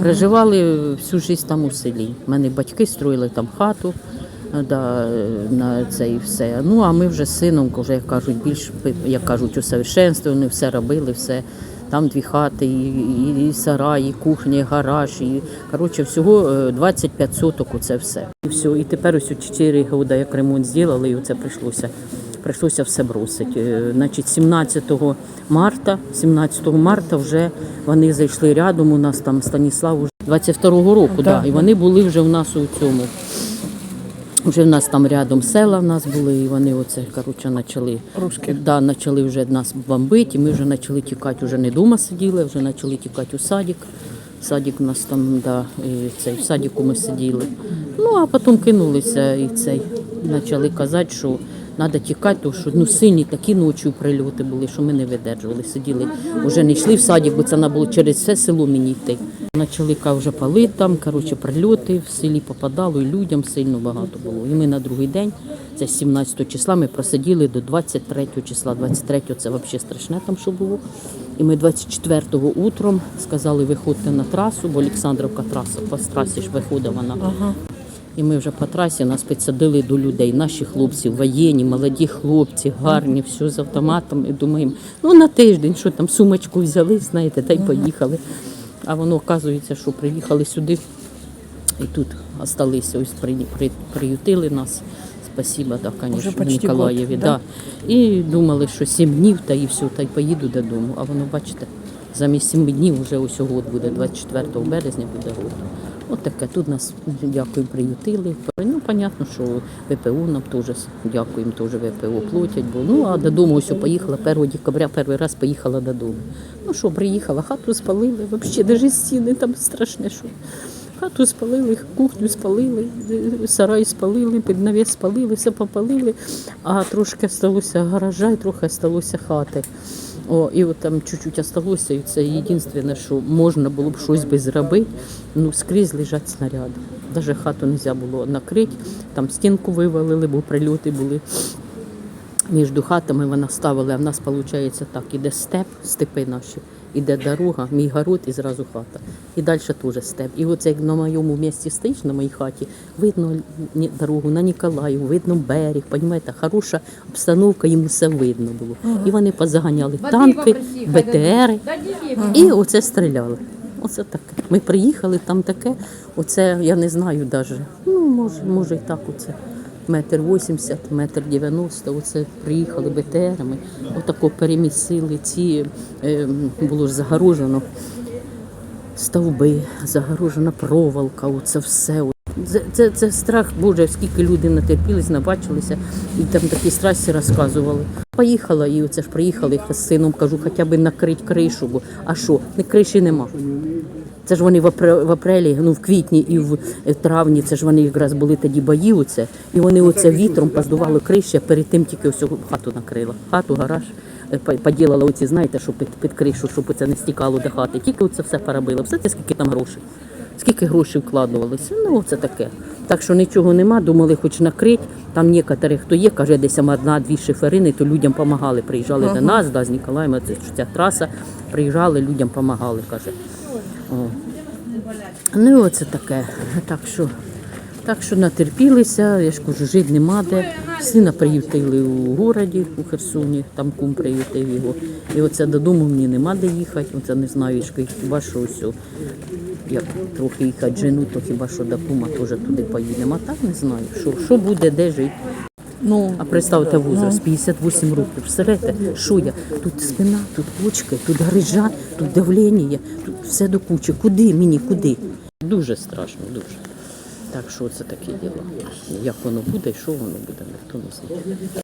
Проживали всю життя там у селі. У мене батьки строїли там хату. Да, на це і все. Ну а ми вже з сином, вже як кажуть, більш як кажуть, усовершенствовані, все робили, все. Там дві хати, і, і, сарай, і кухня, і гараж, і коротше, всього е, 25 соток це все. І все. І тепер ось 4 роки, як ремонт зробили, і це прийшлося. Прийшлося все бросити. Е, Значить, 17 марта, 17 марта вже вони зайшли рядом. У нас там Станіслав уже 22-го року, да, і вони були вже в нас у цьому. Вже в нас там рядом села в нас були, і вони оце коротше почали Русські. Да, почали вже нас бомбити, і ми вже почали тікати, вже не вдома сиділи, вже почали тікати у садик. Садик у нас там, да, і цей, в садику ми сиділи. Ну, а потім кинулися і цей, почали казати, що треба тікати, тому що ну, сині такі ночі прильоти були, що ми не видержували. Сиділи, вже не йшли в садик, бо це треба було через все село мені йти. Почали вже палити там, коротше, прильоти в селі попадало, і людям сильно багато було. І ми на другий день, це 17 числа, ми просиділи до 23 числа. 23 це взагалі страшне там, що було. І ми 24-го утром сказали, виходьте на трасу, бо Олександровка траса, по трасі ж виходить вона. Ага. І ми вже по трасі нас підсадили до людей, наші хлопці, воєнні, молоді хлопці, гарні, все з автоматом. І думаємо, ну на тиждень, що там сумочку взяли, знаєте, та й поїхали. А воно оказується, що приїхали сюди і тут осталися, ось при, при, приютили нас. Спасибо, да, Уже звісно, почти Миколаєві. год, да? І думали, що сім днів та і все, та й поїду додому. А воно, бачите, замість сім днів вже ось год буде, 24 березня буде год. От таке. Тут нас дякую, приютили. Ну, понятно, що ВПО нам теж дякуємо, теж ВПО платять. Бо ну а додому ось поїхала 1 декабря, перший раз поїхала додому. Ну що, приїхала, хату спалили, взагалі навіть стіни там страшне, що. Хату спалили, кухню спалили, сарай спалили, під навіс спалили, все попалили, а трошки сталося гаража і трохи сталося хати. О, і от там чуть-чуть осталося, і це єдине, що можна було б щось би зробити, ну скрізь лежать снаряди. Навіть хату не можна було накрити, там стінку вивалили, бо прильоти були. Між хатами вона ставила, а в нас виходить так, іде степ, степи наші, іде дорога, мій город і зразу хата. І далі теж степ. І оце як на моєму місці стоїш, на моїй хаті, видно дорогу на Ніколаїв, видно берег, розумієте, хороша обстановка, їм все видно було. І вони позаганяли танки, БТРи, і оце стріляли. Оце таке. Ми приїхали, там таке, оце я не знаю навіть. Ну, може, може і так оце. Метр вісімдесят, метр дев'яносто, оце приїхали БТРами, отако перемісили ці, е, було ж загорожено стовби, загорожена проволока, оце все. Це, це, це страх, Боже, скільки люди натерпілись, набачилися, і там такі страсті розказували. Поїхала, і оце ж приїхали з сином, кажу, хоча б накрить кришу, бо а що, криші нема. Це ж вони в апре- в апрелі, ну в квітні і в травні, це ж вони якраз були тоді бої, оце, і вони оце вітром поздували криші, а перед тим тільки ось хату накрила. Хату, гараж, е, поділила оці, знаєте, що під, під кришу, щоб це не стікало до хати. Тільки оце все перебило. Все це скільки там грошей. Скільки грошей вкладувалося? Ну, це таке. Так що нічого нема, думали, хоч накрити. Там некоторі, хто є, каже, десь одна-дві шиферини, то людям допомагали. Приїжджали до нас, да, з Ніколаєм, це ця траса, приїжджали, людям допомагали, каже. О. Ну, і оце таке. Так що, так що натерпілися, я ж кажу, жити нема де. Сина приютили у городі, у Херсоні, там кум приютив його. І оце додому мені нема де їхати. Оце не знаю, хіба що ось, як трохи їхати жену, то хіба що до кума теж туди поїдемо. А так не знаю, що, що буде, де жити. Ну, А представте возраст, 58 років. Представляєте, що я? Тут спина, тут почки, тут грижа, тут давлення, тут все до кучі. Куди мені, куди? Дуже страшно, дуже. Так що це таке діло. Як воно буде і що воно буде, ніхто не знає.